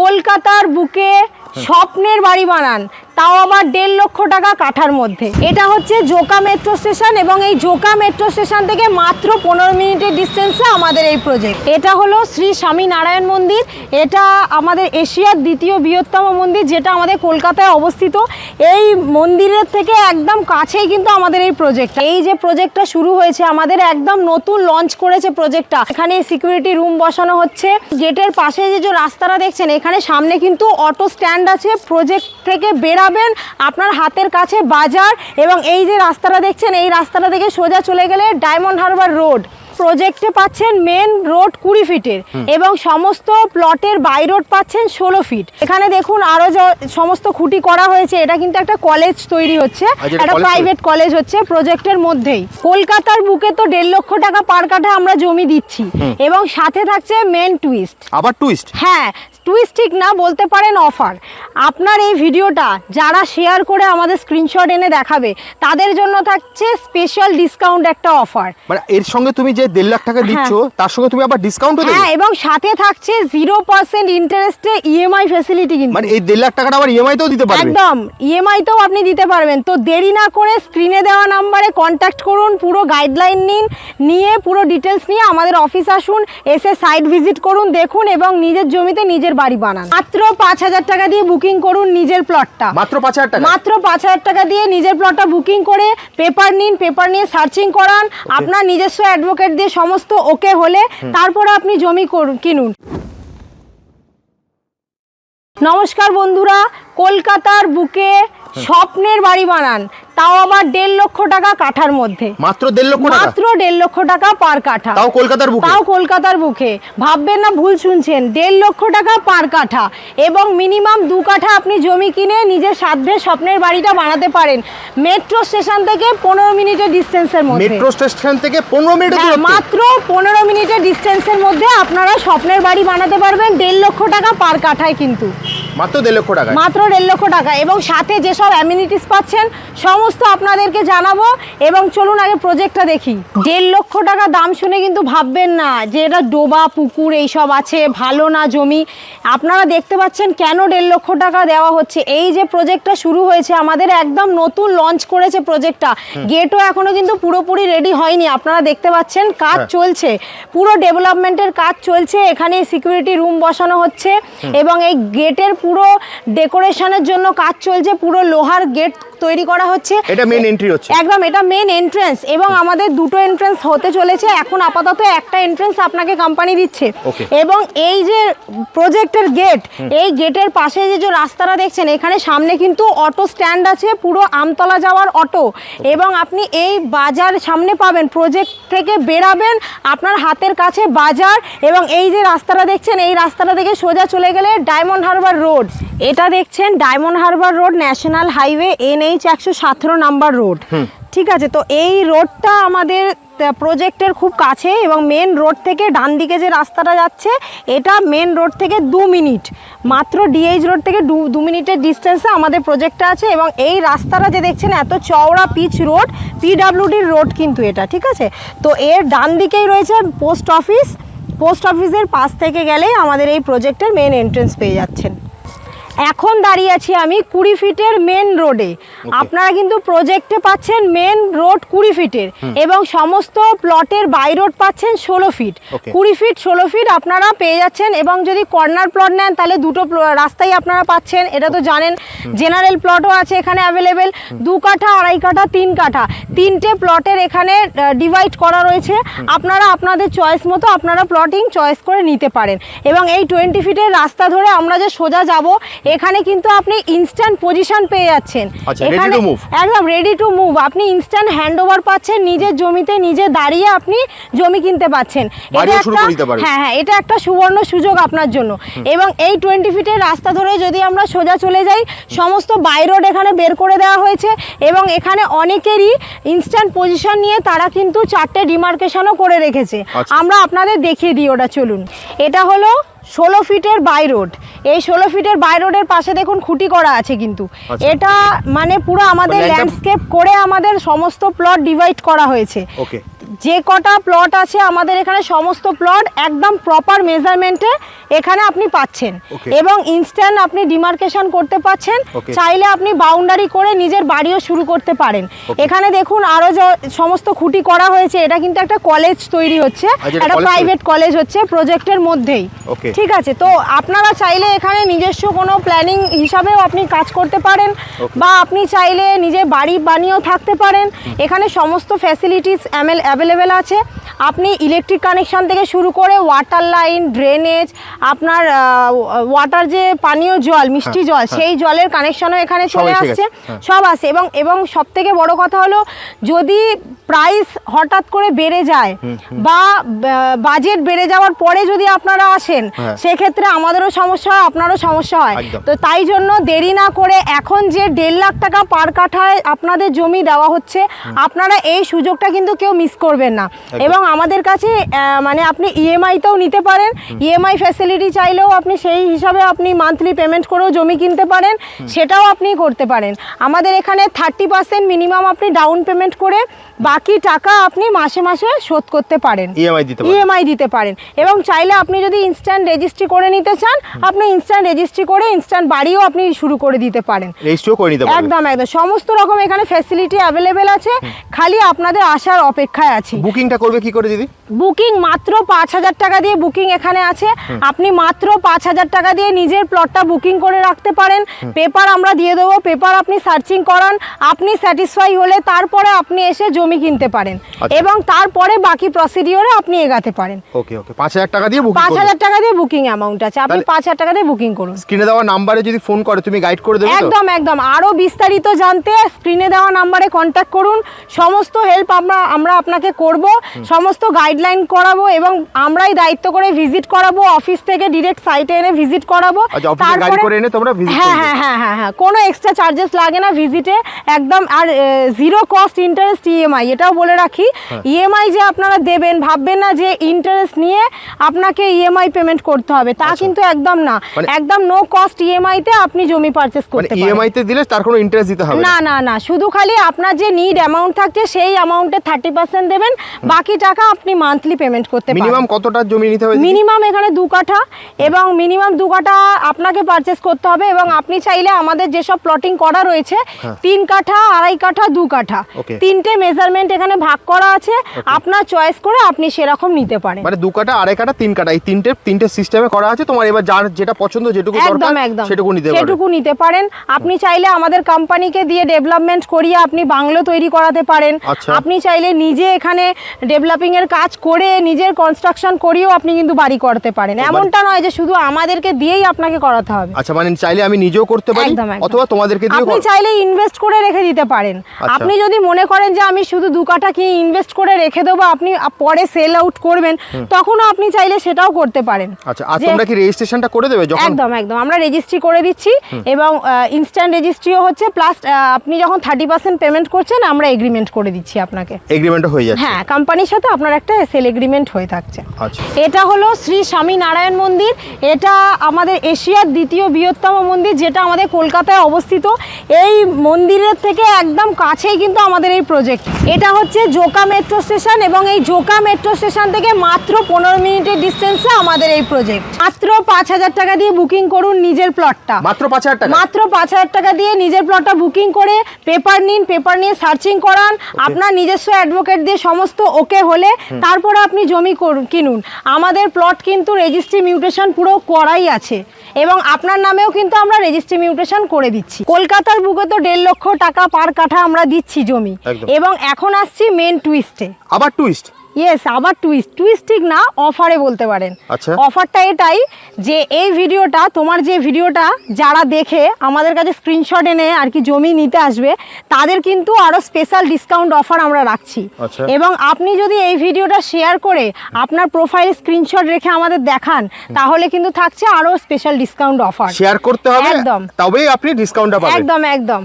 কলকাতার বুকে স্বপ্নের বাড়ি বানান, তাও আবার দেড় লক্ষ টাকা কাঠার মধ্যে। এটা হচ্ছে জোকা মেট্রো স্টেশন এবং এই জোকা মেট্রো স্টেশন থেকে মাত্র পনেরো মিনিটের ডিস্টেন্সে আমাদের এই প্রজেক্ট এটা হলো শ্রী স্বামী নারায়ণ মন্দির। এটা আমাদের এশিয়ার দ্বিতীয় বৃহত্তম মন্দির, যেটা আমাদের কলকাতায় অবস্থিত। এই মন্দিরের থেকে একদম কাছেই কিন্তু আমাদের এই প্রজেক্ট এই যে প্রজেক্টটা শুরু হয়েছে, আমাদের একদম নতুন লঞ্চ করেছে প্রজেক্টটা এখানে সিকিউরিটি রুম বসানো হচ্ছে। গেটের পাশে যে যে রাস্তাটা দেখছেন, এখানে সামনে কিন্তু অটো স্ট্যান্ড আছে। প্রজেক্ট থেকে বেরাবেন আপনার হাতের কাছে বাজার এবং এই যে রাস্তাটা দেখছেন, এই রাস্তাটা থেকে সোজা চলে গেলে ডায়মন্ড হারবার রোড প্রজেক্টে পাচ্ছেন মেন রোড কুড়ি ফিটের এবং সমস্ত প্লটের বাই রোড পাচ্ছেন ষোলো ফিট এখানে দেখুন আরও য- সমস্ত খুঁটি করা হয়েছে এটা কিন্তু একটা কলেজ তৈরি হচ্ছে। এটা একটা প্রাইভেট কলেজ হচ্ছে প্রজেক্টের মধ্যেই। কলকাতার বুকে তো দেড় লক্ষ টাকা পার কাঠা আমরা জমি দিচ্ছি এবং সাথে থাকছে মেন টুইস্ট আবার টুইস্ট হ্যাঁ টুইস্ট ঠিক না বলতে পারেন অফার আপনার এই ভিডিওটা যারা শেয়ার করে আমাদের স্ক্রিনশট এনে দেখাবে তাদের জন্য থাকছে স্পেশাল ডিসকাউন্ট একটা অফার মানে এর সঙ্গে তুমি যে দেড় লাখ টাকা দিচ্ছ তার সঙ্গে তুমি আবার ডিসকাউন্টও দেবে? হ্যাঁ এবং সাথে থাকছে জিরো পার্সেন্ট ইন্টারেস্টে ইএমআই ফেসিলিটি কিন্তু। মানে এই দেড় লাখ টাকাটা আবার ইএমআই তেও দিতে পারবে? একদম ইএমআই তেও আপনি দিতে পারবেন। তো দেরি না করে স্ক্রিনে দেওয়া নাম্বারে কন্ট্যাক্ট করুন পুরো গাইডলাইন নিন নিয়ে পুরো ডিটেলস নিয়ে আমাদের অফিস আসুন এসে সাইট ভিজিট করুন দেখুন এবং নিজের জমিতে নিজের বাড়ি বানান। মাত্র পাঁচ হাজার টাকা দিয়ে বুকিং করুন নিজের প্লটটা। মাত্র পাঁচ হাজার টাকা? মাত্র পাঁচ হাজার টাকা দিয়ে নিজের প্লটটা বুকিং করে পেপার নিন পেপার নিয়ে সার্চিং করান। আপনার নিজস্ব অ্যাডভোকেট দিয়ে সমস্ত ওকে হলে তারপরে আপনি জমি করুন কিনুন। নমস্কার বন্ধুরা কলকাতার বুকে স্বপ্নের বাড়ি বানান। তাও আবার দেড় লক্ষ টাকা কাঠার মধ্যে। মাত্র দেড় লক্ষ টাকা? মাত্র দেড় লক্ষ টাকা পার কাঠা। তাও কলকাতার বুকে? তাও কলকাতার বুকে। ভাববেন না ভুল শুনছেন। দেড় লক্ষ টাকা পার কাঠা। এবং মিনিমাম দু কাঠা আপনি জমি কিনে নিজের সাধ্যে স্বপ্নের বাড়িটা বানাতে পারেন। মেট্রো স্টেশন থেকে পনেরো মিনিটের ডিস্টেন্সের মধ্যে। মেট্রো স্টেশন থেকে পনেরো মিনিট হ্যাঁ, মাত্র পনেরো মিনিটের ডিস্টেন্সের মধ্যে আপনারা স্বপ্নের বাড়ি বানাতে পারবেন দেড় লক্ষ টাকা পার কাঠায় কিন্তু। মাত্র দেড় লক্ষ টাকা মাত্র দেড় লক্ষ টাকা। এবং সাথে যেসব অ্যামিনিটিস পাচ্ছেন সমস্ত আপনাদেরকে জানাব এবং চলুন আগে প্রজেক্টটা দেখি। দেড় লক্ষ টাকা দাম শুনে কিন্তু ভাববেন না যে এটা ডোবা পুকুর এইসব আছে ভালো না জমি। আপনারা দেখতে পাচ্ছেন কেন দেড় লক্ষ টাকা দেওয়া হচ্ছে? এই যে প্রজেক্টটা শুরু হয়েছে আমাদের একদম নতুন লঞ্চ করেছে প্রজেক্টটা গেটও এখনও কিন্তু পুরোপুরি রেডি হয়নি। আপনারা দেখতে পাচ্ছেন কাজ হ্যাঁ। চলছে। পুরো ডেভেলপমেন্টের কাজ চলছে। এখানে সিকিউরিটি রুম বসানো হচ্ছে এবং এই গেটের পুরো ডেকোরেশনের জন্য কাজ চলছে। পুরো লোহার গেট তৈরি করা হচ্ছে। এটা মেন এন্ট্রি হচ্ছে। একদম এটা মেন এন্ট্রেন্স এবং আমাদের দুটো এন্ট্রেন্স হতে চলেছে। এখন আপাতত একটা এন্ট্রেন্স আপনাকে কোম্পানি দিচ্ছে। এবং এই যে প্রজেক্টের গেট এই গেটের পাশে যে যে রাস্তাটা দেখছেন এখানে সামনে কিন্তু অটো স্ট্যান্ড আছে পুরো আমতলা যাওয়ার অটো এবং আপনি এই বাজার সামনে পাবেন প্রজেক্ট থেকে বেরাবেন আপনার হাতের কাছে বাজার এবং এই যে রাস্তাটা দেখছেন এই রাস্তাটা থেকে সোজা চলে গেলে ডায়মন্ড হারবার রোড এটা দেখছেন Diamond Harbour Road national highway NH একশো সতেরো নাম্বার রোড ঠিক আছে? তো এই রোডটা আমাদের প্রজেক্টের খুব কাছে এবং মেন রোড থেকে ডান দিকে যে রাস্তাটা যাচ্ছে এটা মেন রোড থেকে দু মিনিট। মাত্র ডিএইচ রোড থেকে দু দু মিনিটের ডিস্টেন্সে আমাদের প্রজেক্টটা আছে এবং এই রাস্তাটা যে দেখছেন এত চওড়া পিচ রোড পিডাব্লিউডির রোড কিন্তু এটা ঠিক আছে? তো এর ডান দিকেই রয়েছে পোস্ট অফিস পোস্ট অফিসের পাশ থেকে গেলেই আমাদের এই প্রজেক্টের মেন এন্ট্রেন্স পেয়ে যাচ্ছেন। এখন দাঁড়িয়ে আছি আমি কুড়ি ফিটের মেন রোডে আপনারা কিন্তু প্রজেক্টে পাচ্ছেন মেন রোড কুড়ি ফিটের। এবং সমস্ত প্লটের বাই রোড পাচ্ছেন ষোলো ফিট কুড়ি ফিট ষোলো ফিট আপনারা পেয়ে যাচ্ছেন এবং যদি কর্নার প্লট নেন তাহলে দুটো রাস্তাই আপনারা পাচ্ছেন। এটা তো জানেন জেনারেল প্লটও আছে এখানে অ্যাভেলেবেল দু কাঠা আড়াই কাঠা তিন কাঠা। তিনটে প্লটের এখানে ডিভাইড করা রয়েছে। আপনারা আপনাদের চয়েস মতো আপনারা প্লটিং চয়েস করে নিতে পারেন। এবং এই টোয়েন্টি ফিটের রাস্তা ধরে আমরা যে সোজা যাব এখানে কিন্তু আপনি ইনস্ট্যান্ট পজিশন পেয়ে যাচ্ছেন। আচ্ছা, এখানে একদম রেডি টু মুভ আপনি ইনস্ট্যান্ট হ্যান্ড ওভার পাচ্ছেন নিজের জমিতে নিজে দাঁড়িয়ে আপনি জমি কিনতে পাচ্ছেন। এটা একটা-। হ্যাঁ হ্যাঁ এটা একটা সুবর্ণ সুযোগ আপনার জন্য। এবং এই টোয়েন্টি ফিটের রাস্তা ধরে যদি আমরা সোজা চলে যাই সমস্ত বাই রোড এখানে বের করে দেওয়া হয়েছে এবং এখানে অনেকেরই ইনস্ট্যান্ট পজিশন নিয়ে তারা কিন্তু চারটে ডিমার্কেশনও করে রেখেছে। আচ্ছা। আমরা আপনাদের দেখিয়ে দিই ওটা চলুন। এটা হলো ষোলো ফিটের বাই রোড। এই ষোলো ফিটের বাই রোডের পাশে দেখুন খুঁটি করা আছে কিন্তু। আচ্ছা। এটা মানে পুরো আমাদের মানে ল্যান্ডস্কেপ করে আমাদের সমস্ত প্লট ডিভাইড করা হয়েছে। যে কটা প্লট আছে আমাদের এখানে সমস্ত প্লট একদম প্রপার মেজারমেন্টে এখানে আপনি পাচ্ছেন। এবং ইনস্ট্যান্ট আপনি ডিমার্কেশন করতে পাচ্ছেন। চাইলে আপনি বাউন্ডারি করে নিজের বাড়িও শুরু করতে পারেন। এখানে দেখুন আরও য- সমস্ত খুঁটি করা হয়েছে এটা কিন্তু একটা কলেজ তৈরি হচ্ছে। একটা প্রাইভেট কলেজ হচ্ছে প্রজেক্টের মধ্যেই। ঠিক আছে? তো আপনারা চাইলে এখানে নিজস্ব কোনো প্ল্যানিং হিসাবেও আপনি কাজ করতে পারেন। বা আপনি চাইলে নিজের বাড়ি বানিয়েও থাকতে পারেন। এখানে সমস্ত ফ্যাসিলিটিস অ্যাভেলেবেল আছে। আপনি ইলেকট্রিক কানেকশন থেকে শুরু করে ওয়াটার লাইন ড্রেনেজ আপনার ওয়াটার যে পানীয় জল মিষ্টি জল সেই জলের কানেকশনও এখানে চলে আসছে। হ্যাঁ। সব আছে এবং এবং সব থেকে বড় কথা হলো যদি প্রাইস হঠাৎ করে বেড়ে যায় বা বাজেট বেড়ে যাওয়ার পরে যদি আপনারা আসেন হ্যাঁ। সেক্ষেত্রে আমাদেরও সমস্যা হয় আপনারও সমস্যা হয়। তো তাই জন্য দেরি না করে এখন যে দেড় লাখ টাকা পার কাঠায় আপনাদের জমি দেওয়া হচ্ছে আপনারা এই সুযোগটা কিন্তু কেউ মিস করবেন না। এবং আমাদের কাছে মানে আপনি ইএমআইতেও নিতে পারেন। ইএমআই ফ্যাসিলিটি চাইলেও আপনি সেই হিসাবে আপনি মান্থলি পেমেন্ট করেও জমি কিনতে পারেন। সেটাও আপনি করতে পারেন। আমাদের এখানে থার্টি পার্সেন্ট মিনিমাম আপনি ডাউন পেমেন্ট করে বাকি টাকা আপনি মাসে মাসে শোধ করতে পারেন। ইএমআই দিতে ইএমআই দিতে পারেন। এবং চাইলে আপনি যদি ইনস্ট্যান্ট রেজিস্ট্রি করে নিতে চান আপনি ইনস্ট্যান্ট রেজিস্ট্রি করে ইনস্ট্যান্ট বাড়িও আপনি শুরু করে দিতে পারেন। একদম একদম। সমস্ত রকম এখানে ফ্যাসিলিটি অ্যাভেলেবেল আছে। খালি আপনাদের আসার অপেক্ষায় আছি। বুকিংটা করবে কি করে দিদি? বুকিং মাত্র পাঁচ হাজার টাকা দিয়ে বুকিং এখানে আছে। আপনি মাত্র পাঁচ হাজার টাকা দিয়ে নিজের প্লটটা বুকিং করে রাখতে পারেন। পেপার আমরা দিয়ে দেবো পেপার আপনি সার্চিং করান। আপনি স্যাটিসফাই হলে তারপরে আপনি এসে জমি কিনতে পারেন। আচ্ছা। এবং তারপরে বাকি প্রসিডিওরে আপনি এগাতে পারেন। ওকে ওকে। পাঁচ হাজার টাকা দিয়ে পাঁচ হাজার টাকা দিয়ে বুকিং অ্যামাউন্ট আছে। আপনি পাঁচ হাজার টাকা দিয়ে বুকিং করুন। স্ক্রিনে দেওয়া নাম্বারে যদি ফোন করে তুমি গাইড করে দেবে একদম একদম। আরও বিস্তারিত জানতে স্ক্রিনে দেওয়া নাম্বারে কন্ট্যাক্ট করুন। সমস্ত হেল্প আমরা আমরা আপনাকে করব সমস্ত গাইডলাইন করাবো এবং আমরাই দায়িত্ব করে ভিজিট করাবো অফিস থেকে ডিরেক্ট সাইটে এনে ভিজিট করাবো। আচ্ছা তোমরা হ্যাঁ হ্যাঁ হ্যাঁ হ্যাঁ হ্যাঁ কোনো এক্সট্রা চার্জেস লাগে না ভিজিটে একদম আর জিরো কস্ট ইন্টারেস্ট ইএমআই এটাও বলে রাখি। হ্যাঁ। ইএমআই যে আপনারা দেবেন ভাববেন না যে ইন্টারেস্ট নিয়ে আপনাকে ইএমআই পেমেন্ট করতে হবে তা কিন্তু একদম না। মানে- একদম নো কস্ট ইএমআই তে আপনি জমি পারচেস মানে করতে পারেন। ইএমআই তে দিলে তার কোনো ইন্টারেস্ট দিতে হবে না? না না শুধু খালি আপনার যে নিড অ্যামাউন্ট থাকছে সেই অ্যামাউন্টে থার্টি পার্সেন্ট দেবেন বাকি টাকা আপনি মান্থলি পেমেন্ট করতে পারেন। মিনিমাম কতটা জমি নিতে হবে মিনিমাম এখানে দু কাঠা এবং মিনিমাম দু কাঠা আপনাকে পারচেস করতে হবে এবং আপনি চাইলে আমাদের যেসব প্লটিং করা রয়েছে তিন কাঠা আড়াই কাঠা দু কাঠা। তিনটে মেজারমেন্ট এখানে ভাগ করা আছে। আপনার চয়েস করে আপনি সেরকম নিতে পারেন। মানে দু কাঠা আড়াই কাঠা তিন কাঠা এই তিনটে তিনটে সিস্টেমে করা আছে তোমার এবার যার যেটা পছন্দ যেটুকু দরকার সেটুকু নিতে পারবে। সেটুকু নিতে পারেন। আপনি চাইলে আমাদের কোম্পানিকে দিয়ে ডেভেলপমেন্ট করিয়ে আপনি বাংলো তৈরি করাতে পারেন। আচ্ছা। আপনি চাইলে নিজে এখানে ডেভেলপিং এর কাজ করে নিজের কনস্ট্রাকশন করিয়েও আপনি কিন্তু বাড়ি করতে পারেন। এমনটা নয় যে শুধু আমাদেরকে দিয়েই আপনাকে করাতে হবে। আচ্ছা মানে চাইলে আমি নিজেও করতে পারি। অথবা তোমাদেরকে দিয়ে আপনি চাইলে ইনভেস্ট করে রেখে দিতে পারেন। আচ্ছা। আপনি যদি মনে করেন যে আমি শুধু দু কাঠা কি ইনভেস্ট করে রেখে দেবো আপনি পরে সেল আউট করবেন তখনও আপনি চাইলে সেটাও করতে পারেন। আচ্ছা আর তোমরা কি রেজিস্ট্রেশনটা করে দেবে যখন? একদম একদম। আমরা রেজিস্ট্রি করে দিচ্ছি এবং ইনস্ট্যান্ট রেজিস্ট্রিও হচ্ছে প্লাস আপনি যখন থার্টি পার্সেন্ট পেমেন্ট করছেন আমরা এগ্রিমেন্ট করে দিচ্ছি আপনাকে। এগ্রিমেন্ট হয়ে যাচ্ছে। হ্যাঁ কোম্পানির সাথে আপনার একটা সেল এগ্রিমেন্ট হয়ে থাকছে। আচ্ছা। এটা হলো শ্রী স্বামী নারায়ণ মন্দির। এটা আমাদের এশিয়ার দ্বিতীয় বৃহত্তম মন্দির যেটা আমাদের কলকাতায় অবস্থিত। এই মন্দিরের থেকে একদম কাছেই কিন্তু আমাদের এই প্রজেক্ট এটা হচ্ছে জোকা মেট্রো স্টেশন এবং এই জোকা মেট্রো স্টেশন থেকে মাত্র পনেরো মিনিটের ডিস্টেন্সে আমাদের এই প্রজেক্ট মাত্র পাঁচ হাজার টাকা দিয়ে বুকিং করুন নিজের প্লটটা মাত্র পাঁচ হাজার টাকা? মাত্র পাঁচ হাজার টাকা দিয়ে নিজের প্লটটা বুকিং করে পেপার নিন পেপার নিয়ে সার্চিং করান। আপনার নিজস্ব অ্যাডভোকেট দিয়ে সমস্ত ওকে হলে তারপরে আপনি জমি কিনুন। আমাদের প্লট কিন্তু রেজিস্ট্রি মিউটেশন পুরো করাই আছে এবং আপনার নামেও কিন্তু আমরা রেজিস্ট্রি মিউটেশন করে দিচ্ছি। কলকাতার বুকে তো দেড় লক্ষ টাকা পার কাঠা আমরা দিচ্ছি জমি এবং এখন আসছি মেন টুইস্টে আবার টুইস্ট ইয়েস আবার টুইস্ট টুইস্ট ঠিক না অফারে বলতে পারেন আচ্ছা। অফারটা এটাই যে এই ভিডিওটা তোমার যে ভিডিওটা যারা দেখে আমাদের কাছে স্ক্রিনশট এনে আর কি জমি নিতে আসবে তাদের কিন্তু আরও স্পেশাল ডিসকাউন্ট অফার আমরা রাখছি আচ্ছা। এবং আপনি যদি এই ভিডিওটা শেয়ার করে আপনার প্রোফাইল স্ক্রিনশট রেখে আমাদের দেখান তাহলে কিন্তু থাকছে আরও স্পেশাল ডিসকাউন্ট অফার শেয়ার করতে হবে একদম। তবেই আপনি ডিসকাউন্টটা পাবেন একদম একদম